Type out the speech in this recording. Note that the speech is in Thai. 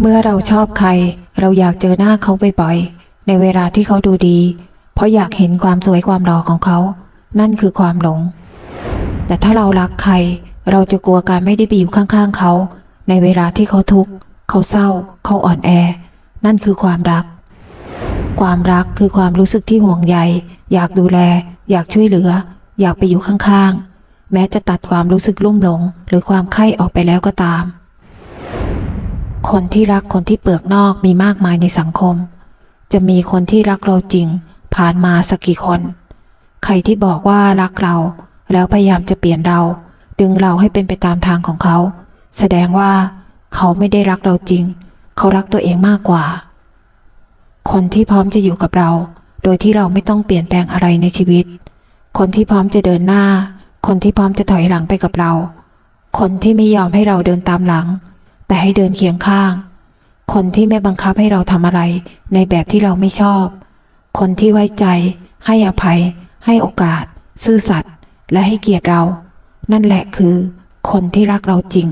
เมื่อเราชอบใคร เราอยากเจอหน้าเขาบ่อยๆ ในเวลาที่เขาดูดี เพราะอยากเห็นความสวยความหล่อของเขา นั่นคือความหลง แต่ถ้าเรารักใคร เราจะกลัวการไม่ได้ไปอยู่ข้างๆเขา ในเวลาที่เขาทุกข์เขาเศร้า เขาอ่อนแอ นั่นคือความรัก ความรักคือความรู้สึกที่ห่วงใย อยากดูแล อยากช่วยเหลือ อยากไปอยู่ข้างๆ แม้จะตัดความรู้สึกลุ่มหลง หรือความใคร่ออกไปแล้วก็ตาม คนที่รักคนที่เปลือกนอกมีมากมายในสังคม จะมีคนที่รักเราจริง ผ่านมาสักกี่คน ใครที่บอกว่ารักเรา แล้วพยายามจะเปลี่ยนเรา ดึงเราให้เป็นไปตามทางของเขา แสดงว่าเขาไม่ได้รักเราจริง เขารักตัวเองมากกว่า คนที่พร้อมจะอยู่กับเรา โดยที่เราไม่ต้องเปลี่ยนแปลงอะไรในชีวิต คนที่พร้อมจะเดินหน้า คนที่พร้อมจะถอยหลังไปกับเรา คนที่ไม่ยอมให้เราเดินตามหลัง แต่ให้เดินเคียงข้าง คนที่ไม่บังคับให้เราทำอะไร ในแบบที่เราไม่ชอบ คนที่ไว้ใจ ให้อภัย ให้โอกาส ซื่อสัตย์และให้เกียรติเรา นั่นแหละคือ คนที่รักเราจริง